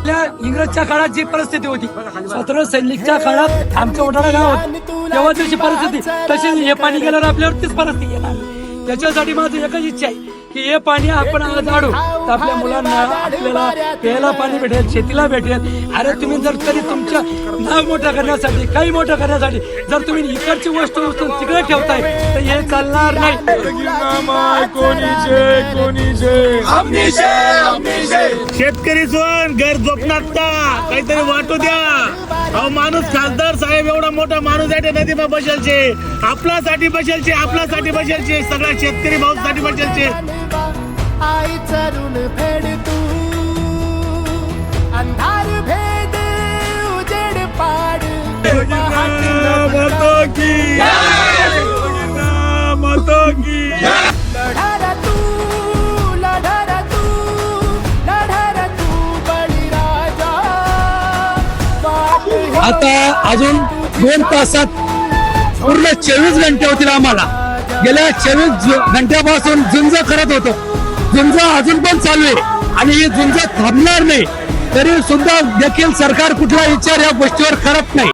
आपल्या इंग्रजच्या काळात जी परिस्थिती होती स्वतंत्र सैनिकच्या काळात आमच्या ओठाळा गाव तेव्हा त्याची परिस्थिती. तशी हे पाणी गेल्यावर आपल्यावरतीच परिस्थिती येणार. त्याच्यासाठी माझं एकच इच्छा आहे की हे पाणी आपण आज आडू तर आपल्या मुलांना आपल्याला प्यायला पाणी भेटेल शेतीला भेटेल. अरे तुम्ही जर तरी तुमच्या नाव मोठं करण्यासाठी काही मोठं करण्यासाठी जर तुम्ही इकडची वस्तू तिकडे ठेवताय हे चालणार नाही। शेतकरी सोन घर झोपणार का? काहीतरी वाटू द्या. अहो माणूस खासदार साहेब एवढा मोठा माणूस आहे नदीमा बसेलचे. आपल्यासाठी बसेलचे आपल्यासाठी बसेलचे. सगळ्या शेतकरी भाऊसाठी बसेलचे. आई चरून फेड तू अंधार भेद उजेड पाड. की मातो की लढारा तू लढारा तू लढारा तू बळीराजा. वाट आता अजून दोन तासात पूर्ण चोवीस घंटे होतील आम्हाला. गेल्या चोवीस घंट्यापासून झुंज करत होतो. झुंज अजून पण चालू आहे. आणि ही झुंज थांबणार नाही. तरी सुद्धा देखील सरकार कुठला विचार या गोष्टीवर करत नाही.